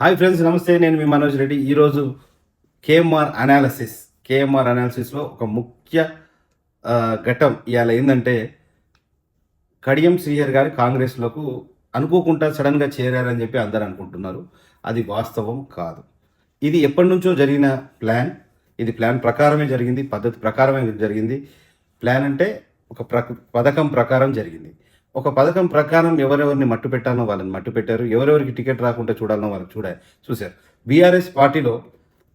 Hi friends నమస్తే. నేను మీ మనోజ్ రెడ్డి. ఈరోజు కేఎంఆర్ అనాలసిస్ కేఎంఆర్ అనాలిసిస్లో ఒక ముఖ్య ఘట్టం ఇవాళ ఏంటంటే కడియం శ్రీహర్ గారు కాంగ్రెస్లోకి అనుకోకుండా సడన్గా చేరారని చెప్పి అందరు అనుకుంటున్నారు. అది వాస్తవం కాదు. ఇది ఎప్పటి నుంచో జరిగిన ప్లాన్. ఇది ప్లాన్ ప్రకారమే జరిగింది పద్ధతి ప్రకారమే జరిగింది. ప్లాన్ అంటే ఒక ప్ర పథకం ప్రకారం జరిగింది. ఒక పథకం ప్రకారం ఎవరెవరిని మట్టు పెట్టాలో వాళ్ళని మట్టు పెట్టారు. ఎవరెవరికి టికెట్ రాకుండా చూడాలనో వాళ్ళని చూడ చూశారు. బీఆర్ఎస్ పార్టీలో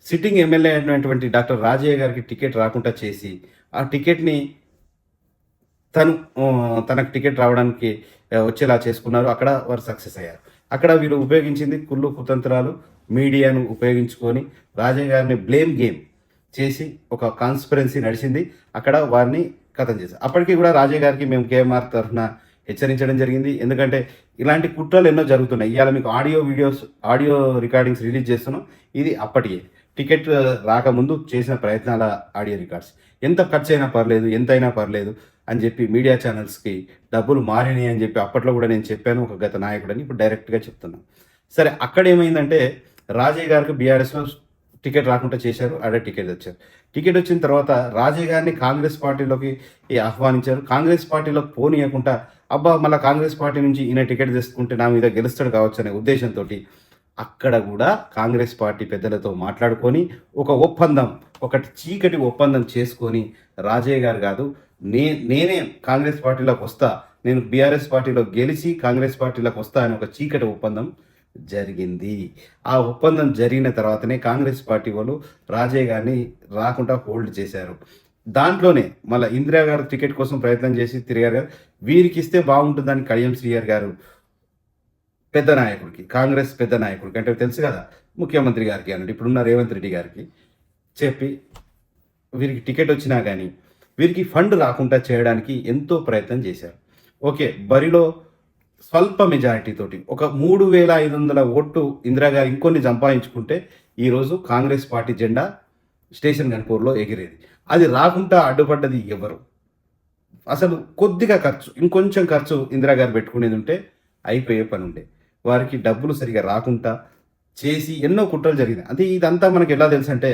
సిట్టింగ్ ఎమ్మెల్యే అయినటువంటి డాక్టర్ రాజయ్య గారికి టికెట్ రాకుండా చేసి ఆ టికెట్ని తను తనకు టికెట్ రావడానికి వచ్చేలా చేసుకున్నారు. అక్కడ వారు సక్సెస్ అయ్యారు. అక్కడ వీళ్ళు ఉపయోగించింది కుళ్ళు కుతంత్రాలు మీడియాను ఉపయోగించుకొని రాజయ్య గారిని బ్లేమ్ గేమ్ చేసి ఒక కాన్స్పరెన్సీ నడిచింది. అక్కడ వారిని కథం చేశారు. అప్పటికి కూడా రాజయ్య గారికి మేము కేఎంఆర్ తరఫున హెచ్చరించడం జరిగింది. ఎందుకంటే ఇలాంటి కుట్రలు ఎన్నో జరుగుతున్నాయి. ఇవాళ మీకు audio videos audio recordings release చేస్తున్నాం. ఇది అప్పటికే. టికెట్ రాకముందు చేసిన ప్రయత్నాల ఆడియో రికార్డ్స్. ఎంత ఖర్చు అయినా పర్లేదు ఎంతైనా పర్లేదు అని చెప్పి మీడియా ఛానల్స్కి డబ్బులు మారినాయి అని చెప్పి అప్పట్లో కూడా నేను చెప్పాను. ఒక గత నాయకుడని ఇప్పుడు డైరెక్ట్గా చెప్తున్నాను. సరే అక్కడ ఏమైందంటే రాజయ్య గారికి బీఆర్ఎస్లో టికెట్ రాకుండా చేశారు. అడే టికెట్ వచ్చారు టికెట్ వచ్చిన తర్వాత రాజయ్య గారిని కాంగ్రెస్ పార్టీలోకి ఆహ్వానించారు. కాంగ్రెస్ పార్టీలోకి పోనీయకుండా అబ్బా మళ్ళీ కాంగ్రెస్ పార్టీ నుంచి ఈయన టికెట్ తీసుకుంటే నా మీద గెలుస్తాడు కావచ్చు అనే ఉద్దేశంతో అక్కడ కూడా కాంగ్రెస్ పార్టీ పెద్దలతో మాట్లాడుకొని ఒక ఒప్పందం ఒకటి చీకటి ఒప్పందం చేసుకొని రాజయ్య గారు కాదు నే నేనే కాంగ్రెస్ పార్టీలోకి వస్తా నేను బీఆర్ఎస్ పార్టీలో గెలిచి కాంగ్రెస్ పార్టీలోకి వస్తా అని ఒక చీకటి ఒప్పందం జరిగింది. ఆ ఒప్పందం జరిగిన తర్వాతనే కాంగ్రెస్ పార్టీ వాళ్ళు రాజయ్య గారిని రాకుండా హోల్డ్ చేశారు. దాంట్లోనే మళ్ళీ ఇందిరా గారు టికెట్ కోసం ప్రయత్నం చేసి తిరిగారు కదా. వీరికి ఇస్తే బాగుంటుందని కడియం శ్రీయర్ గారు పెద్ద నాయకుడికి కాంగ్రెస్ పెద్ద నాయకుడికి అంటే తెలుసు కదా ముఖ్యమంత్రి గారికి అన్నట్టు. ఇప్పుడున్న రేవంత్ రెడ్డి గారికి చెప్పి వీరికి టికెట్ వచ్చినా కానీ వీరికి ఫండ్ రాకుండా చేయడానికి ఎంతో ప్రయత్నం చేశారు. ఓకే బరిలో స్వల్ప మెజారిటీ తోటి ఒక మూడు వేల ఐదు వందల ఓట్లు ఇందిరాగారు ఇంకొన్ని సంపాదించుకుంటే ఈరోజు కాంగ్రెస్ పార్టీ జెండా స్టేషన్ గన్పూర్లో ఎగిరేది. అది రాకుండా అడ్డుపడ్డది ఎవరు? అసలు కొద్దిగా ఖర్చు ఇంకొంచెం ఖర్చు ఇందిరాగారు పెట్టుకునేది ఉంటే అయిపోయే పని ఉండే. వారికి డబ్బులు సరిగా రాకుండా చేసి ఎన్నో కుట్రలు జరిగినాయి. అంటే ఇదంతా మనకి ఎలా తెలుసు అంటే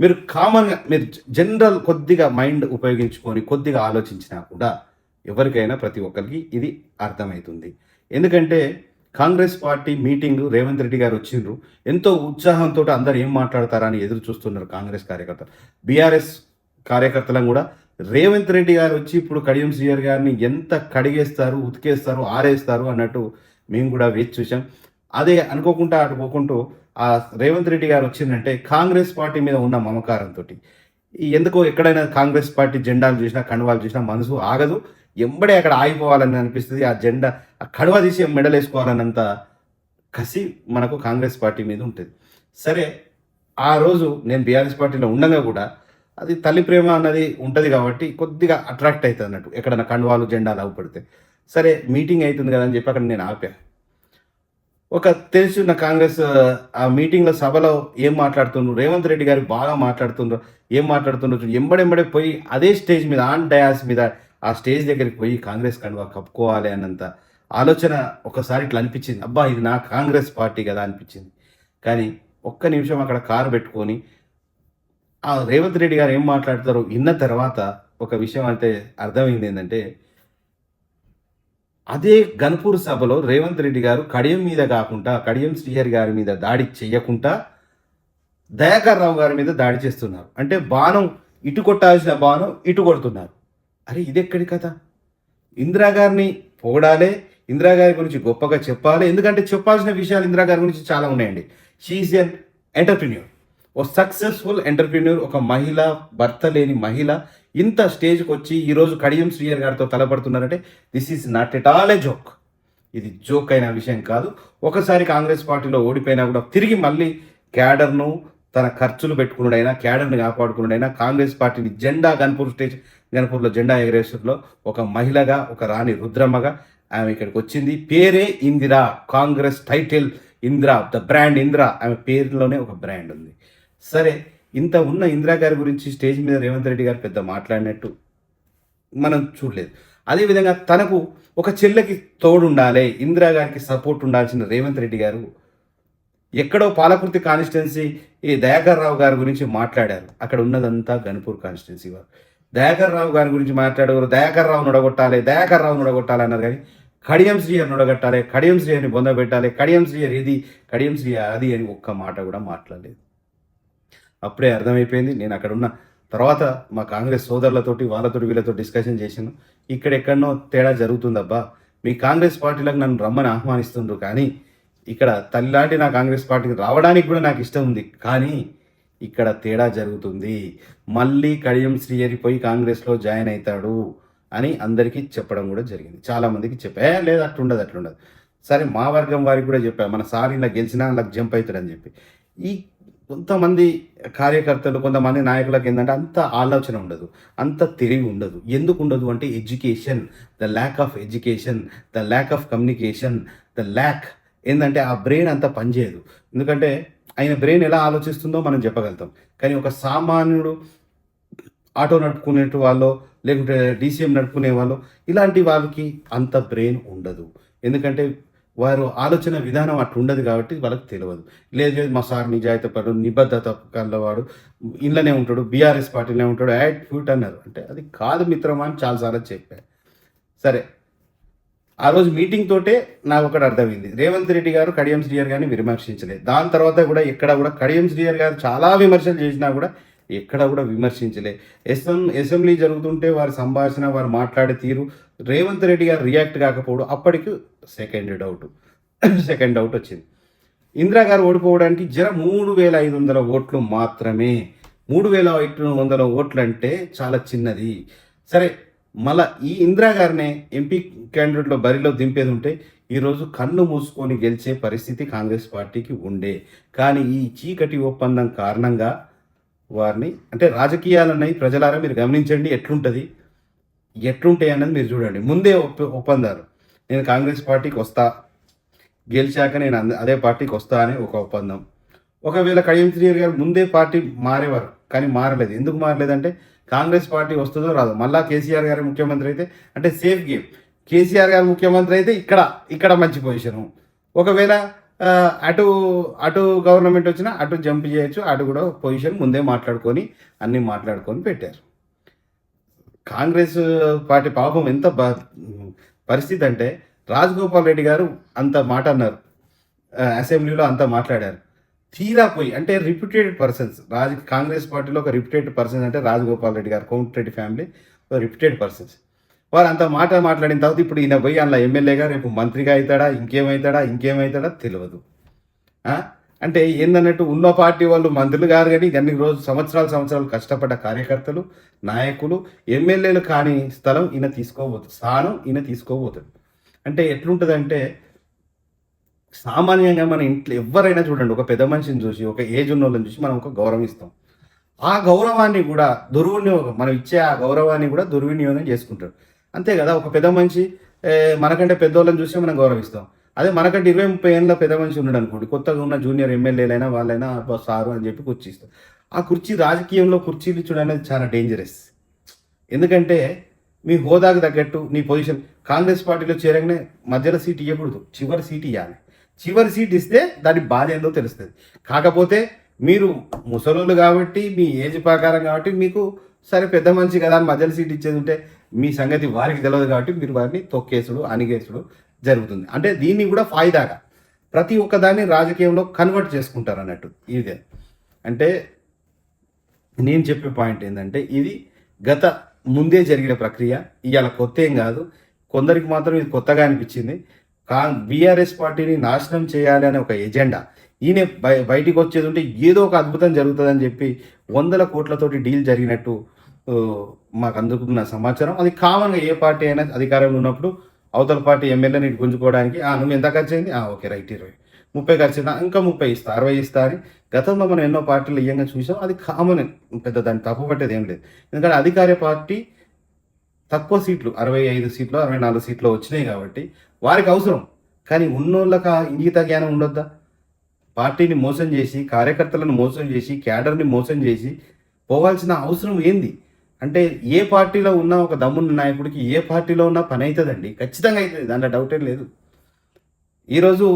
మీరు కామన్గా మీరు జనరల్ కొద్దిగా మైండ్ ఉపయోగించుకొని కొద్దిగా ఆలోచించినా కూడా ఎవరికైనా ప్రతి ఒక్కరికి ఇది అర్థమవుతుంది ఎందుకంటే Congress party meeting Revanth Reddy గారు వచ్చిండ్రు. ఎంతో ఉత్సాహంతో అందరు ఏం మాట్లాడతారని ఎదురు చూస్తున్నారు కాంగ్రెస్ కార్యకర్తలు. బీఆర్ఎస్ కార్యకర్తలను కూడా. రేవంత్ రెడ్డి గారు వచ్చి ఇప్పుడు కడియం సీఆర్ గారిని ఎంత కడిగేస్తారు ఉతికేస్తారు ఆరేస్తారు అన్నట్టు మేము కూడా వేచి చూసాం అదే అనుకోకుండా అనుకోకుంటూ ఆ రేవంత్ రెడ్డి గారు వచ్చిందంటే కాంగ్రెస్ పార్టీ మీద ఉన్న మమకారంతో ఎందుకో ఎక్కడైనా కాంగ్రెస్ పార్టీ జెండాలు చూసినా కండువాలు చూసినా మనసు ఆగదు. ఎంబడే అక్కడ ఆగిపోవాలని అనిపిస్తుంది. ఆ జెండా ఆ కడువ తీసి మెడలేసుకోవాలన్నంత కసి మనకు కాంగ్రెస్ పార్టీ మీద ఉంటుంది. సరే ఆ రోజు నేను బీఆర్ఎస్ పార్టీలో ఉండగా కూడా అది తల్లి ప్రేమ అన్నది ఉంటుంది కాబట్టి కొద్దిగా అట్రాక్ట్ అవుతుంది అన్నట్టు. ఎక్కడన్నా కండువాలు జెండాలు అవ్వపడితే సరే మీటింగ్ అవుతుంది కదా అని చెప్పి అక్కడ నేను ఆపాను. ఒక తెలిసిన కాంగ్రెస్ ఆ మీటింగ్లో సభలో ఏం మాట్లాడుతుండ్రు? రేవంత్ రెడ్డి గారు బాగా మాట్లాడుతుండ్రు. ఏం మాట్లాడుతుండ్రు? ఎంబడెంబడే పోయి అదే స్టేజ్ మీద ఆన్ డయాస్ మీద ఆ స్టేజ్ దగ్గరికి పోయి కాంగ్రెస్ కండువా కప్పుకోవాలి అన్నంత ఆలోచన ఒకసారి ఇట్లా అనిపించింది. అబ్బా ఇది నా కాంగ్రెస్ పార్టీ కదా అనిపించింది. కానీ ఒక్క నిమిషం అక్కడ కారు పెట్టుకొని ఆ రేవంత్ రెడ్డి గారు ఏం మాట్లాడతారో విన్న తర్వాత ఒక విషయం అంటే అర్థమైంది ఏంటంటే అదే గన్పూర్ సభలో రేవంత్ రెడ్డి గారు కడియం మీద కాకుండా కడియం శ్రీహరి గారి మీద దాడి చేయకుండా దయాకర్ రావు గారి మీద దాడి చేస్తున్నారు. అంటే బాణం ఇటు కొట్టాల్సిన బాణం ఇటు కొడుతున్నారు. అరే ఇదెక్కడి కథ? ఇందిరాగారిని పొగడాలి గురించి గొప్పగా చెప్పాలి ఎందుకంటే చెప్పాల్సిన విషయాలు ఇందిరాగారి గురించి చాలా ఉన్నాయండి. షీఈస్ ఎన్ ఎంటర్ప్రిన్యూర్ ఓ సక్సెస్ఫుల్ ఎంటర్ప్రిన్యూర్ ఒక మహిళ భర్త లేని మహిళ ఇంత స్టేజ్కి వచ్చి ఈరోజు కడియం శ్రీయర్ గారితో తలపడుతున్నారంటే this is not at all a joke ఇది జోక్ అయిన విషయం కాదు. ఒకసారి కాంగ్రెస్ పార్టీలో ఓడిపోయినా కూడా తిరిగి మళ్ళీ క్యాడర్ను తన ఖర్చులు పెట్టుకున్నాడైనా క్యాడర్ని కాపాడుకున్నాడైనా కాంగ్రెస్ పార్టీని జెండా గన్పూర్ స్టేజ్ గన్పూర్లో జెండా ఎగరేసులో ఒక మహిళగా ఒక రాణి రుద్రమ్మగా ఆమె ఇక్కడికి వచ్చింది. పేరే Indira Congress title Indira the brand Indira ఆమె పేరులోనే ఒక బ్రాండ్ ఉంది. సరే ఇంత ఉన్న ఇందిరా గారి గురించి స్టేజ్ మీద రేవంత్ రెడ్డి గారు పెద్ద మాట్లాడినట్టు మనం చూడలేదు. అదేవిధంగా తనకు ఒక చెల్లెకి తోడు ఉండాలి ఇందిరా గారికి సపోర్ట్ ఉండాల్సిన రేవంత్ రెడ్డి గారు ఎక్కడో పాలకుర్తి కాన్స్టిట్యున్సీ ఈ దయాకర్ రావు గారి గురించి మాట్లాడారు. అక్కడ ఉన్నదంతా గణపూర్ కాన్స్టిట్యున్సీ వారు. దయాకర్ రావు గారి గురించి మాట్లాడేవారు దయాకర్ రావు నుడగొట్టాలి దయాకర్ రావు నుడగొట్టాలి అన్నారు కానీ కడియం శ్రీయర్ నుడగొట్టాలి కడియం శ్రీయర్ని బొందబెట్టాలి కడియం శ్రీయర్ ఇది కడియం శ్రీయర్ అది అని ఒక్క మాట కూడా మాట్లాడలేదు. అప్పుడే అర్థమైపోయింది. నేను అక్కడ ఉన్న తర్వాత మా కాంగ్రెస్ సోదరులతోటి వాళ్ళతోటి వీళ్ళతో డిస్కషన్ చేసాను ఇక్కడెక్కడనో తేడా జరుగుతుందబ్బా. మీ కాంగ్రెస్ పార్టీలకు నన్ను రమ్మని ఆహ్వానిస్తుండ్రు కానీ ఇక్కడ తల్లిలాంటి నా కాంగ్రెస్ పార్టీకి రావడానికి కూడా నాకు ఇష్టం ఉంది. కానీ ఇక్కడ తేడా జరుగుతుంది. మళ్ళీ కడియం శ్రీహరి పోయి కాంగ్రెస్లో జాయిన్ అవుతాడు అని అందరికీ చెప్పడం కూడా జరిగింది. చాలామందికి చెప్పా లేదు అట్లుండదు అట్లుండదు. సరే మా వర్గం వారికి కూడా చెప్పా మన సార్ ఇలా గెలిచినా అలా జంప్ అవుతాడని చెప్పి. ఈ కొంతమంది కార్యకర్తలు కొంతమంది నాయకులకు ఏంటంటే అంత ఆలోచన ఉండదు అంత తెలివి ఉండదు. ఎందుకు ఉండదు అంటే education the lack of education the lack of communication the lack ఏంటంటే ఆ బ్రెయిన్ అంత పనిచేయదు ఎందుకంటే ఆయన బ్రెయిన్ ఎలా ఆలోచిస్తుందో మనం చెప్పగలుగుతాం. కానీ ఒక సామాన్యుడు ఆటో నడుపుకునే వాళ్ళు లేకుంటే డీసీఎం నడుపుకునే వాళ్ళు ఇలాంటి వాళ్ళకి అంత బ్రెయిన్ ఉండదు. ఎందుకంటే వారు ఆలోచన విధానం అట్లా ఉండదు కాబట్టి వాళ్ళకి తెలియదు. లేదు లేదు మా సార్ నిజాయితీ పడు నిబద్ధత కలవాడు ఇంట్లోనే ఉంటాడు బీఆర్ఎస్ పార్టీనే ఉంటాడు యాడ్ ఫ్యూట్ అన్నారు. అంటే అది కాదు మిత్రమా అని చాలాసార్లు చెప్పాను సరే ఆ రోజు మీటింగ్ తోటే నాకు ఒకటి అర్థమైంది. రేవంత్ రెడ్డి గారు కడియం శ్రీయర్ గారిని విమర్శించలేదు. దాని తర్వాత కూడా ఎక్కడ కూడా కడియం శ్రీయర్ గారు చాలా విమర్శలు చేసినా కూడా ఎక్కడ కూడా విమర్శించలే. ఎస్ఎం అసెంబ్లీ జరుగుతుంటే వారి సంభాషణ వారు మాట్లాడే తీరు రేవంత్ రెడ్డి గారు రియాక్ట్ కాకపోవడం అప్పటికి సెకండ్ డౌట్ సెకండ్ డౌట్ వచ్చింది. ఇందిరా గారు ఓడిపోవడానికి జర మూడు వేల ఐదు వందల ఓట్లు మాత్రమే. మూడు వేల ఐదు వందల ఓట్లు అంటే చాలా చిన్నది. సరే మళ్ళా ఈ ఇందిరా గారినే ఎంపీ క్యాండిడేట్లో బరిలో దింపేది ఉంటే ఈరోజు కన్ను మూసుకొని గెలిచే పరిస్థితి కాంగ్రెస్ పార్టీకి ఉండే. కానీ ఈ చీకటి ఒప్పందం కారణంగా వారిని అంటే రాజకీయాలన్నాయి ప్రజలారా మీరు గమనించండి ఎట్లుంటుంది? ఎట్లుంటాయి అన్నది మీరు చూడండి. ముందే ఒప్ప ఒప్పందాలు. నేను కాంగ్రెస్ పార్టీకి వస్తా గెలిచాక నేను అంద- అదే పార్టీకి వస్తా అని ఒక ఒప్పందం. ఒకవేళ కడియం శ్రీహరి గారు ముందే పార్టీ మారేవారు కానీ మారలేదు. ఎందుకు మారలేదంటే కాంగ్రెస్ పార్టీ వస్తుందో రాదు. మళ్ళా కేసీఆర్ గారు ముఖ్యమంత్రి అయితే అంటే సేఫ్ గేమ్. కేసీఆర్ గారు ముఖ్యమంత్రి అయితే ఇక్కడ ఇక్కడ మంచి పొజిషను. ఒకవేళ అటు అటు గవర్నమెంట్ వచ్చినా అటు జంప్ చేయొచ్చు అటు కూడా పొజిషన్ ముందే మాట్లాడుకొని అన్నీ మాట్లాడుకొని పెట్టారు. కాంగ్రెస్ పార్టీ పాపం ఎంత పరిస్థితి అంటే రాజగోపాల్ రెడ్డి గారు అంత మాట అన్నారు. అసెంబ్లీలో అంత మాట్లాడారు. తీరా పోయి అంటే రిప్యూటెడ్ పర్సన్స్ రాజ కాంగ్రెస్ పార్టీలో ఒక రిప్యూటెడ్ పర్సన్స్ అంటే రాజగోపాల్ రెడ్డి గారు కోమటిరెడ్డి ఫ్యామిలీ ఒక రిప్యూటెడ్ పర్సన్స్. వారు అంత మాట మాట్లాడిన తర్వాత ఇప్పుడు ఈయన పోయి అందులో ఎమ్మెల్యేగా రేపు మంత్రిగా అవుతాడా ఇంకేమవుతాడా ఇంకేమవుతాడా తెలియదు. అంటే ఏందన్నట్టు ఉన్న పార్టీ వాళ్ళు మంత్రులు కాదు కానీ అన్ని రోజు సంవత్సరాలు సంవత్సరాలు కష్టపడ్డ కార్యకర్తలు నాయకులు ఎమ్మెల్యేలు కాని స్థలం ఈయన తీసుకోబోతుంది స్థానం ఈయన తీసుకోబోతుంది అంటే ఎట్లుంటుందంటే సామాన్యంగా మన ఇంట్లో ఎవరైనా చూడండి ఒక పెద్ద మనిషిని చూసి ఒక ఏజ్ ఉన్న వాళ్ళని చూసి మనం ఒక గౌరవం ఇస్తాం. ఆ గౌరవాన్ని కూడా దుర్వినియోగం మనం ఇచ్చే ఆ గౌరవాన్ని కూడా దుర్వినియోగం చేసుకుంటారు అంతే కదా ఒక పెద్ద మనిషి మనకంటే పెద్దోళ్ళని చూసి మనం గౌరవిస్తాం. అదే మనకంటే ఇరవై ముప్పై ఏళ్ళ పెద్ద మనిషి ఉన్నాడు అనుకోండి కొత్తగా ఉన్న జూనియర్ ఎమ్మెల్యేలైనా వాళ్ళైనా సారు అని చెప్పి కుర్చీ ఇస్తారు. ఆ కుర్చీ రాజకీయంలో కుర్చీలు ఇచ్చడం అనేది చాలా డేంజరస్ ఎందుకంటే మీ హోదాకు తగ్గట్టు నీ పొజిషన్ కాంగ్రెస్ పార్టీలో చేరగానే మధ్యలో సీట్ ఇవ్వకూడదు చివరి సీట్ ఇవ్వాలి చివరి సీట్ ఇస్తే దాని బాధ ఏందో తెలుస్తుంది. కాకపోతే మీరు ముసలోళ్ళు కాబట్టి మీ ఏజ్ ప్రకారం కాబట్టి మీకు సరే పెద్ద మనిషి కదా అని మధ్యలో సీట్ ఇచ్చేది ఉంటే మీ సంగతి వారికి తెలియదు కాబట్టి మీరు వారిని తొక్కేసుడు అణిగేసుడు జరుగుతుంది. అంటే దీన్ని కూడా ఫాయిదాగా ప్రతి ఒక్కదాన్ని రాజకీయంలో కన్వర్ట్ చేసుకుంటారు అన్నట్టు ఇదే. అంటే నేను చెప్పే పాయింట్ ఏంటంటే ఇది గత ముందే జరిగిన ప్రక్రియ ఇవాళ కొత్త ఏం కాదు. కొందరికి మాత్రం ఇది కొత్తగా అనిపించింది. కా బీఆర్ఎస్ పార్టీని నాశనం చేయాలి అనే ఒక ఎజెండా. ఈయన బయ బయటికి వచ్చేది ఉంటే ఏదో ఒక అద్భుతం జరుగుతుందని చెప్పి వందల కోట్లతోటి డీల్ జరిగినట్టు మాకు అందుకున్న సమాచారం. అది కామన్గా ఏ పార్టీ అయినా అధికారంలో ఉన్నప్పుడు అవతల పార్టీ ఎమ్మెల్యేని ఇటు గుంజుకోవడానికి "ఆ, నువ్వు ఎంత ఖర్చు అయింది? "ఆ, ఓకే రైట్ ఇరవై. ముప్పై ఖర్చు ఇంకా ముప్పై ఇస్తా అరవై ఇస్తా అని గతంలో మనం ఎన్నో పార్టీలు ఇయ్యంగా చూసాం. అది కామన్ పెద్ద దాన్ని తప్పు పట్టేది ఏం లేదు. ఎందుకంటే అధికార పార్టీ తక్కువ సీట్లు అరవై ఐదు సీట్లు అరవై నాలుగు సీట్లు వచ్చినాయి కాబట్టి వారికి అవసరం. కానీ ఉన్నోళ్ళకి ఇంగిత జ్ఞానం ఉండొద్దా? పార్టీని మోసం చేసి కార్యకర్తలను మోసం చేసి క్యాడర్ని మోసం చేసి పోవాల్సిన అవసరం ఏంది? అంటే ఏ పార్టీలో ఉన్న ఒక దమ్మున్న నాయకుడికి ఏ పార్టీలో ఉన్నా పని అవుతుందండి ఖచ్చితంగా అవుతుంది దాంట్లో డౌటే లేదు. ఈరోజు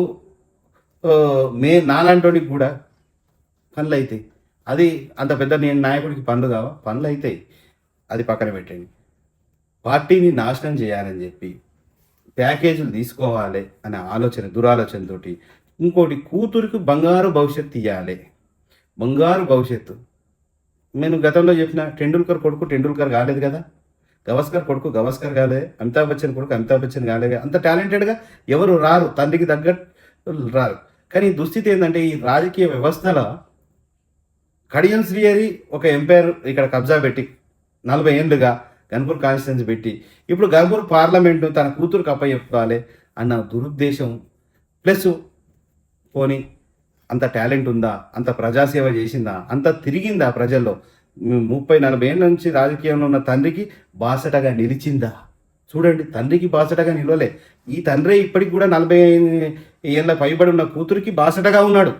మే నాలాంటోనికి కూడా పనులు అవుతాయి అది అంత పెద్ద నేను నాయకుడికి పనులు కావా? పనులు అవుతాయి అది పక్కన పెట్టండి. పార్టీని నాశనం చేయాలని చెప్పి ప్యాకేజీలు తీసుకోవాలి అనే ఆలోచన దురాలోచనతోటి. ఇంకోటి కూతురికి బంగారు భవిష్యత్తు ఇవ్వాలి బంగారు భవిష్యత్తు. నేను గతంలో చెప్పిన టెండూల్కర్ కొడుకు టెండూల్కర్ కాలేదు కదా. గవస్కర్ కొడుకు గవస్కర్ కాలే అమితాబ్ బచ్చన్ కొడుకు అమితాబ్ బచ్చన్ కాలేదు అంత టాలెంటెడ్గా ఎవరు రారు తండ్రికి తగ్గట్టు రారు. కానీ దుస్థితి ఏంటంటే ఈ రాజకీయ వ్యవస్థలో కడియం శ్రీహరి ఒక ఎంపైర్ ఇక్కడ కబ్జా పెట్టి నలభై ఏళ్ళుగా గన్పూర్ కాన్స్టిట్యున్సీ పెట్టి ఇప్పుడు గన్పూర్ పార్లమెంటు తన కూతురుకు అప్పచెప్పాలి అన్న దురుద్దేశం. ప్లస్ పోనీ అంత టాలెంట్ ఉందా? అంత ప్రజాసేవ చేసిందా? అంత తిరిగిందా ప్రజల్లో? ముప్పై నలభై ఏళ్ళ నుంచి రాజకీయంలో ఉన్న తండ్రికి బాసటగా నిలిచిందా? చూడండి తండ్రికి బాసటగా నిలవలే. ఈ తండ్రి ఇప్పటికి కూడా నలభై ఏళ్ళ పైబడి ఉన్న కూతురికి బాసటగా ఉన్నాడు.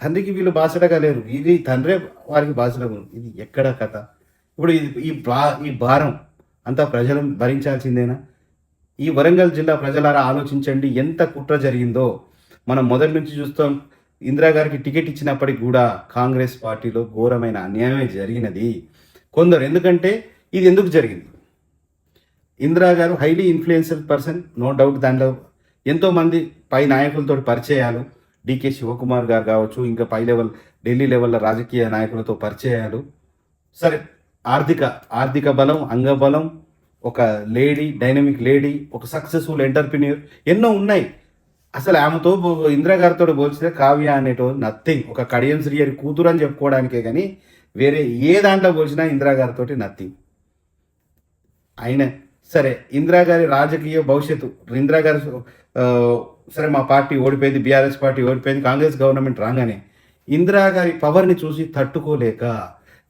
తండ్రికి వీళ్ళు బాసటగా లేరు. ఇది తండ్రే వారికి బాసటగా ఉంది ఇది ఎక్కడ కథ? ఇప్పుడు ఇది ఈ బా ఈ భారం అంతా ప్రజలు భరించాల్సిందేనా? ఈ వరంగల్ జిల్లా ప్రజలారా ఆలోచించండి. ఎంత కుట్ర జరిగిందో. మనం మొదటి నుంచి చూస్తాం ఇందిరాగారికి టికెట్ ఇచ్చినప్పటికి కూడా కాంగ్రెస్ పార్టీలో ఘోరమైన అన్యాయమే జరిగినది. కొందరు ఎందుకంటే ఇది ఎందుకు జరిగింది? ఇందిరా గారు highly influential person no doubt దాంట్లో ఎంతోమంది పై నాయకులతో పరిచయాలు డికే శివకుమార్ గారు కావచ్చు ఇంకా పై లెవెల్ ఢిల్లీ లెవెల్లో రాజకీయ నాయకులతో పరిచయాలు. సరే ఆర్థిక ఆర్థిక బలం అంగబలం ఒక లేడీ డైనమిక్ లేడీ ఒక సక్సెస్ఫుల్ ఎంటర్ప్రిన్యూర్ ఎన్నో ఉన్నాయి. అసలు ఆమెతో బో- పోల్చితే కావ్య అనేటో నథింగ్ ఒక కడియం శ్రీహరి కూతురు అని చెప్పుకోవడానికే కానీ వేరే ఏ దాంట్లో పోల్చినా ఇందిరాగారితో నథింగ్ ఆయన సరే ఇందిరాగారి రాజకీయ భవిష్యత్తు ఇందిరాగారి సరే మా పార్టీ ఓడిపోయింది బీఆర్ఎస్ పార్టీ ఓడిపోయింది కాంగ్రెస్ గవర్నమెంట్ రాగానే ఇందిరాగారి పవర్ని చూసి తట్టుకోలేక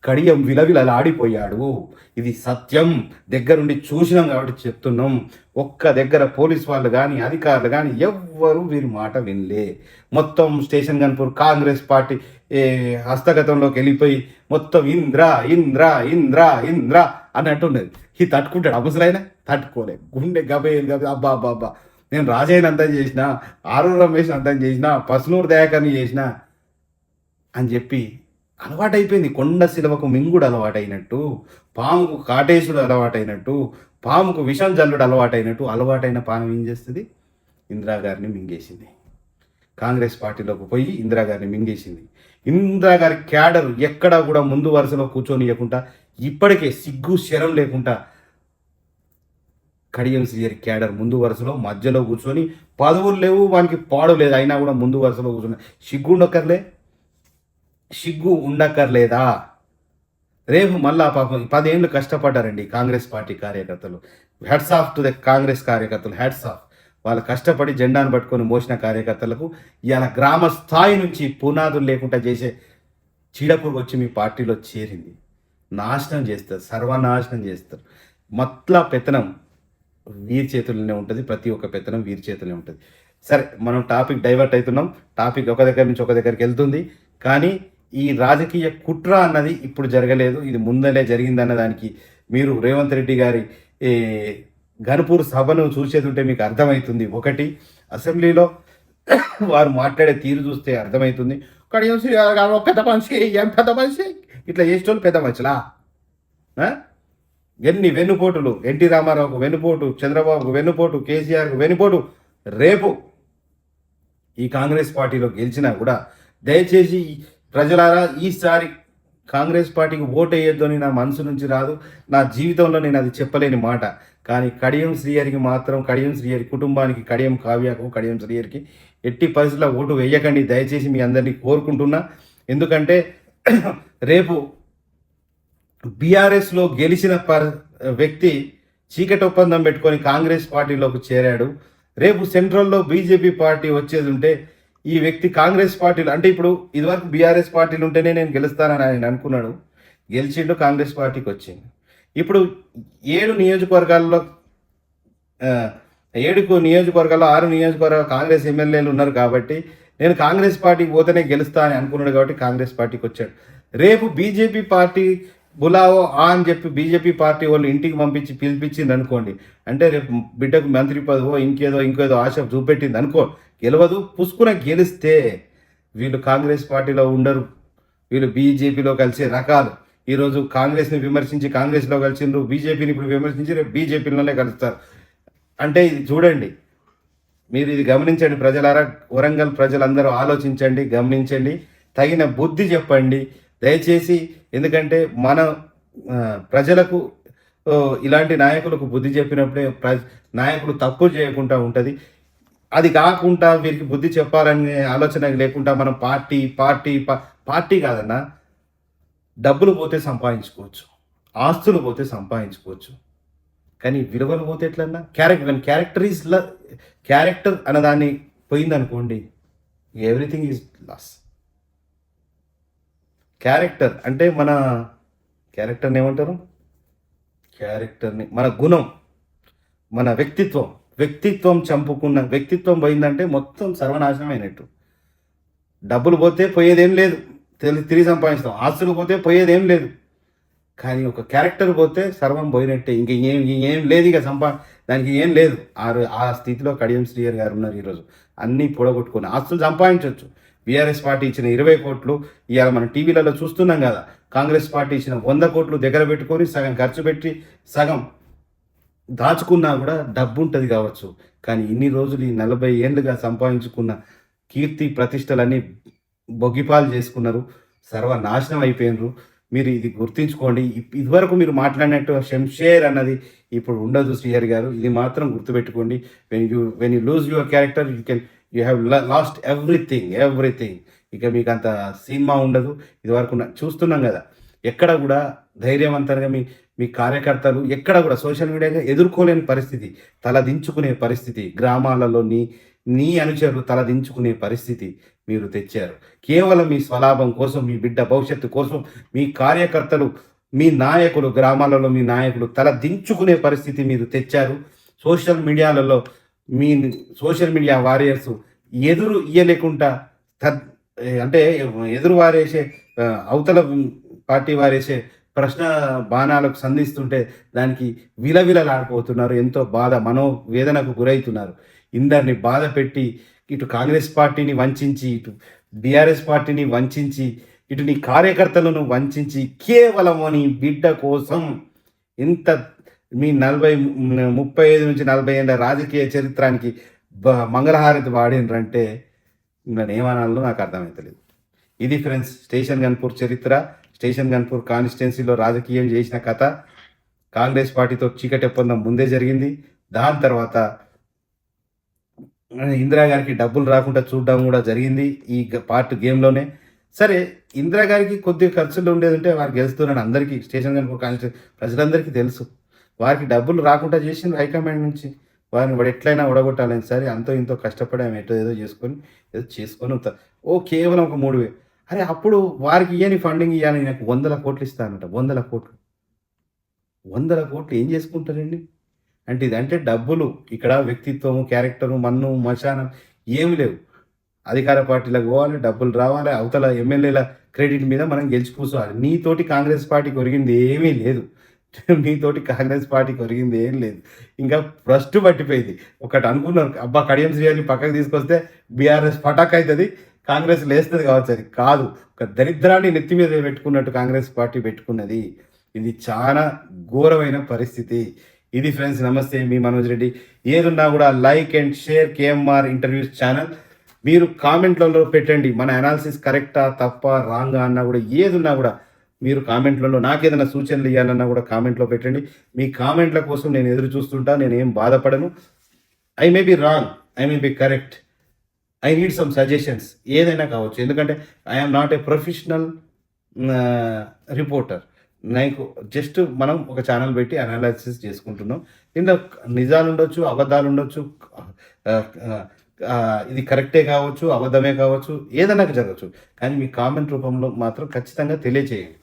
కడియం విలవిలలాడిపోయాడు. ఇది సత్యం. దగ్గరుండి చూసినాం కాబట్టి చెప్తున్నాం. ఒక్క దగ్గర పోలీస్ వాళ్ళు కానీ అధికారులు కానీ ఎవ్వరూ వీరి మాట వినలే. మొత్తం స్టేషన్ గన్పూర్ కాంగ్రెస్ పార్టీ ఏ, హస్తగతంలోకి వెళ్ళిపోయి మొత్తం ఇంద్ర ఇంద్ర ఇంద్ర ఇంద్ర అని అంటున్నది ఈ తట్టుకుంటాడు. అసలైనా తట్టుకోలే. గుండె గబేలు గబే అబ్బా అబ్బా అబ్బా. నేను రాజయ్యని అంతం చేసిన ఆరు రమేష్ అంతం చేసిన పసునూరు దయాకర్ని చేసిన అని చెప్పి అలవాటైపోయింది. కొండ శిలవకు మింగుడు అలవాటైనట్టు పాముకు కాటేశుడు అలవాటైనట్టు పాముకు విషం జల్లుడు అలవాటైనట్టు అలవాటైన పానం ఏం చేస్తుంది? ఇందిరాగారిని మింగేసింది. కాంగ్రెస్ పార్టీలోకి పోయి ఇందిరాగారిని మింగేసింది. ఇందిరాగారి క్యాడర్ ఎక్కడా కూడా ముందు వరుసలో కూర్చొనియకుండా ఇప్పటికే సిగ్గు శరం లేకుండా కడియం శ్రీహరి క్యాడర్ ముందు వరుసలో మధ్యలో కూర్చొని పదవులు లేవు వానికి పాడు లేదు అయినా కూడా ముందు వరుసలో కూర్చొని సిగ్గుండొక్కర్లే. సిగ్గు ఉండక్కర్లేదా? రేపు మళ్ళా పాపం పదేళ్ళు కష్టపడ్డారండి కాంగ్రెస్ పార్టీ కార్యకర్తలు. Heads off to the Congress కార్యకర్తలు హెడ్స్ ఆఫ్ వాళ్ళు కష్టపడి జెండాను పట్టుకొని మోసిన కార్యకర్తలకు ఇలా గ్రామ స్థాయి నుంచి పునాదులు లేకుండా చేసే చీడపురుగు వచ్చి మీ పార్టీలో చేరింది. నాశనం చేస్తారు సర్వనాశనం చేస్తారు. మొత్తం పెత్తనం వీరి చేతుల్లోనే ఉంటుంది ప్రతి ఒక్క పెత్తనం వీరి చేతుల్లోనే ఉంటుంది. సరే మనం టాపిక్ డైవర్ట్ అవుతున్నాం. టాపిక్ ఒక దగ్గర నుంచి ఒక దగ్గరికి వెళ్తుంది. కానీ ఈ రాజకీయ కుట్ర అన్నది ఇప్పుడు జరగలేదు. ఇది ముందలే జరిగిందన్న దానికి మీరు రేవంత్ రెడ్డి గారి ఘనపూర్ గన్పూర్ సభను చూసేది ఉంటే మీకు అర్థమవుతుంది ఒకటి అసెంబ్లీలో వారు మాట్లాడే తీరు చూస్తే అర్థమవుతుంది పెద్ద మనిషి ఏం పెద్ద మనిషి? ఇట్లా చేసేటోళ్ళు పెద్ద మనుషులా? ఎన్ని వెన్నుపోటులు ఎన్టీ రామారావుకు వెన్నుపోటు చంద్రబాబుకు వెన్నుపోటు కేసీఆర్కు వెన్నుపోటు రేపు ఈ కాంగ్రెస్ పార్టీలో గెలిచినా కూడా దయచేసి ప్రజలారా ఈసారి కాంగ్రెస్ పార్టీకి ఓటు వేయొద్దు అని నా మనసు నుంచి రాదు. నా జీవితంలో నేను అది చెప్పలేని మాట. కానీ కడియం శ్రీహరికి మాత్రం కడియం శ్రీహరి కుటుంబానికి కడియం కావ్యకు కడియం శ్రీహరికి ఎట్టి పరిస్థితుల్లో ఓటు వేయకండి. దయచేసి మీ అందరినీ కోరుకుంటున్నా. ఎందుకంటే రేపు బీఆర్ఎస్లో గెలిచిన పర్ వ్యక్తి చీకటి ఒప్పందం పెట్టుకొని కాంగ్రెస్ పార్టీలోకి చేరాడు. రేపు సెంట్రల్లో బీజేపీ పార్టీ వచ్చేది ఉంటే ఈ వ్యక్తి కాంగ్రెస్ పార్టీలు అంటే ఇప్పుడు ఇదివరకు బీఆర్ఎస్ పార్టీలు ఉంటేనే నేను గెలుస్తానని ఆయన అనుకున్నాడు. గెలిచిండు కాంగ్రెస్ పార్టీకి వచ్చింది ఇప్పుడు ఏడు నియోజకవర్గాల్లో ఏడు ఏడుకు నియోజకవర్గాల్లో ఆరు నియోజకవర్గాలు కాంగ్రెస్ ఎమ్మెల్యేలు ఉన్నారు కాబట్టి నేను కాంగ్రెస్ పార్టీకి పోతేనే గెలుస్తా అని అనుకున్నాడు కాబట్టి కాంగ్రెస్ పార్టీకి వచ్చాడు. రేపు బీజేపీ పార్టీ బులావో ఆ అని చెప్పి బీజేపీ పార్టీ వాళ్ళు ఇంటికి పంపించి పిలిపించింది అనుకోండి. అంటే రేపు బిడ్డకు మంత్రి పదవో ఇంకేదో ఇంకేదో ఆశ చూపెట్టింది అనుకో గెలవదు పుష్కున గెలిస్తే వీళ్ళు కాంగ్రెస్ పార్టీలో ఉండరు. వీళ్ళు బీజేపీలో కలిసే రకాలు. ఈరోజు కాంగ్రెస్ని విమర్శించి కాంగ్రెస్లో కలిసిండ్రు బీజేపీని ఇప్పుడు విమర్శించి రేపు బీజేపీలోనే కలుస్తారు. అంటే ఇది చూడండి మీరు ఇది గమనించండి ప్రజలారా వరంగల్ ప్రజలందరూ ఆలోచించండి గమనించండి. తగిన బుద్ధి చెప్పండి. దయచేసి ఎందుకంటే మన ప్రజలకు ఇలాంటి నాయకులకు బుద్ధి చెప్పినప్పుడే ప్ర నాయకులు తక్కువ చేయకుండా ఉంటుంది. అది కాకుండా వీరికి బుద్ధి చెప్పాలనే ఆలోచన లేకుండా మనం పార్టీ పార్టీ పార్టీ కాదన్నా డబ్బులు పోతే సంపాదించుకోవచ్చు ఆస్తులు పోతే సంపాదించుకోవచ్చు. కానీ విలువలు పోతే ఎట్లన్నా? క్యారెక్టర్ క్యారెక్టర్ ఈజ్ ల క్యారెక్టర్ అన్నదాన్ని పోయిందనుకోండి ఎవ్రీథింగ్ ఈజ్ లాస్. క్యారెక్టర్ అంటే మన క్యారెక్టర్ని ఏమంటారు? క్యారెక్టర్ని మన గుణం మన వ్యక్తిత్వం. వ్యక్తిత్వం చంపుకున్న వ్యక్తిత్వం పోయిందంటే మొత్తం సర్వనాశనం అయినట్టు. డబ్బులు పోతే పోయేదేం లేదు. తెలి తిరిగి సంపాదిస్తాం. ఆస్తులు పోతే పోయేదేం లేదు. కానీ ఒక క్యారెక్టర్ పోతే సర్వం పోయినట్టే. ఇంక ఏం ఏం లేదు ఇక సంపా దానికి ఏం లేదు. ఆ ఆ స్థితిలో కడియం శ్రీయర్ గారు ఉన్నారు ఈరోజు. అన్నీ పొడగొట్టుకుని ఆస్తులు సంపాదించవచ్చు బీఆర్ఎస్ పార్టీ ఇచ్చిన ఇరవై కోట్లు ఇవాళ మనం టీవీలలో చూస్తున్నాం కదా. కాంగ్రెస్ పార్టీ ఇచ్చిన వంద కోట్లు దగ్గర పెట్టుకొని సగం ఖర్చు పెట్టి సగం దాచుకున్నా కూడా డబ్బు ఉంటుంది కావచ్చు. కానీ ఇన్ని రోజులు ఈ నలభై ఏళ్ళుగా సంపాదించుకున్న కీర్తి ప్రతిష్టలన్నీ బొగ్గిపాలు చేసుకున్నారు. సర్వనాశనం అయిపోయినరు. మీరు ఇది గుర్తుంచుకోండి. ఇదివరకు మీరు మాట్లాడినట్టు శంషేర్ అన్నది ఇప్పుడు ఉండదు శ్రీహరి గారు. ఇది మాత్రం గుర్తుపెట్టుకోండి. When you when you lose your character you can you have lost everything everything ఇక మీకు అంత సినిమా ఉండదు. ఇదివరకు చూస్తున్నాం కదా. ఎక్కడ కూడా ధైర్యవంతంగా మీ మీ కార్యకర్తలు ఎక్కడ కూడా సోషల్ మీడియాగా ఎదుర్కోలేని పరిస్థితి తలదించుకునే పరిస్థితి గ్రామాలలో నీ నీ అనుచరులు తలదించుకునే పరిస్థితి మీరు తెచ్చారు. కేవలం మీ స్వలాభం కోసం మీ బిడ్డ భవిష్యత్తు కోసం మీ కార్యకర్తలు మీ నాయకులు గ్రామాలలో మీ నాయకులు తల దించుకునే పరిస్థితి మీరు తెచ్చారు. సోషల్ మీడియాలలో మీ సోషల్ మీడియా వారియర్స్ ఎదురు ఇయ్యలేకుండా తద్- అంటే ఎదురు వారేసే అవతల పార్టీ వారేసే ప్రశ్న బాణాలకు సంధిస్తుంటే దానికి విలవిలలాడిపోతున్నారు ఎంతో బాధ మనోవేదనకు గురవుతున్నారు ఇందరిని బాధ పెట్టి ఇటు కాంగ్రెస్ పార్టీని వంచించి ఇటు బీఆర్ఎస్ పార్టీని వంచించి ఇటు నీ కార్యకర్తలను వంచించి కేవలం నీ బిడ్డ కోసం ఇంత మీ నలభై ముప్పై ఐదు నుంచి నలభై ఏళ్ళ రాజకీయ చరిత్రానికి బ- మంగళహారతి వాడినరంటే నేను ఏమనాలో నాకు అర్థమవుతలేదు ఇది ఫ్రెండ్స్ స్టేషన్ గన్పూర్ చరిత్ర. స్టేషన్ గన్పూర్ కాన్స్టిట్యున్సీలో రాజకీయం చేసిన కథ కాంగ్రెస్ పార్టీతో చీకటి ఒప్పందం ముందే జరిగింది. దాని తర్వాత ఇందిరాగారికి డబ్బులు రాకుండా చూడడం కూడా జరిగింది ఈ గ- పార్ట్ గేమ్లోనే. సరే ఇందిరాగారికి కొద్దిగా ఖర్చులు ఉండేదంటే వారు గెలుస్తున్నాడు అందరికీ స్టేషన్ గన్పూర్ కాన్స్టిట్యూ ప్రజలందరికీ తెలుసు. వారికి డబ్బులు రాకుండా చేసింది హైకమాండ్ నుంచి. వారిని వాడు ఎట్లయినా ఉడగొట్టాలని సరే అంతో ఇంతో కష్టపడి ఆమె ఎటో ఏదో చేసుకొని ఏదో చేసుకొని వస్తా. ఓ కేవలం ఒక మూడు వేలు అరే అప్పుడు వారికి ఇయ్యని ఫండింగ్ ఇవ్వాలి నాకు వందల కోట్లు ఇస్తానంట. వందల కోట్లు. వందల కోట్లు ఏం చేసుకుంటారండి? అంటే ఇది అంటే డబ్బులు. ఇక్కడ వ్యక్తిత్వము క్యారెక్టరు మన్ను మశానం ఏమి లేవు. అధికార పార్టీలకు పోవాలి డబ్బులు రావాలి అవతల ఎమ్మెల్యేల క్రెడిట్ మీద మనం గెలిచి కూర్చోవాలి. నీతోటి కాంగ్రెస్ పార్టీకి ఒరిగింది ఏమీ లేదు. మీతోటి కాంగ్రెస్ పార్టీకి ఒరిగింది ఏం లేదు. ఇంకా ఫస్ట్ పట్టిపోయింది. ఒకటి అనుకున్నారు. అబ్బా కడియం శ్రీయాన్ని పక్కకు తీసుకొస్తే బీఆర్ఎస్ పటాక్ అవుతుంది. కాంగ్రెస్ లేస్తుంది కావచ్చు అది కాదు. ఒక దరిద్రాన్ని నెత్తి మీద పెట్టుకున్నట్టు కాంగ్రెస్ పార్టీ పెట్టుకున్నది. ఇది చాలా ఘోరమైన పరిస్థితి. ఇది ఫ్రెండ్స్ నమస్తే మీ మనోజ్ రెడ్డి. ఏదున్నా కూడా like and share KMR interviews channel. మీరు కామెంట్లలో పెట్టండి. మన అనాలిసిస్ కరెక్టా తప్ప రాంగా అన్నా కూడా ఏదున్నా కూడా మీరు కామెంట్లలో నాకేదైనా సూచనలు ఇవ్వాలన్నా కూడా కామెంట్లో పెట్టండి. మీ కామెంట్ల కోసం నేను ఎదురు చూస్తుంటా. నేను ఏం బాధపడను. I may be wrong I may be correct I need some suggestions ఏదైనా కావచ్చు. ఎందుకంటే I'm not a professional reporter నాకు జస్ట్ మనం ఒక ఛానల్ పెట్టి అనాలిసిస్ చేసుకుంటున్నాం. దీంట్లో నిజాలు ఉండొచ్చు అబద్ధాలు ఉండొచ్చు uh, uh, uh, ఇది కరెక్టే కావచ్చు అబద్ధమే కావచ్చు ఏదైనా జరగచ్చు. కానీ మీ కామెంట్ రూపంలో మాత్రం ఖచ్చితంగా తెలియచేయండి.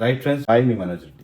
రైట్ ఫ్రెండ్స్ బాయ్ మీ మనోజ్ రెడ్డి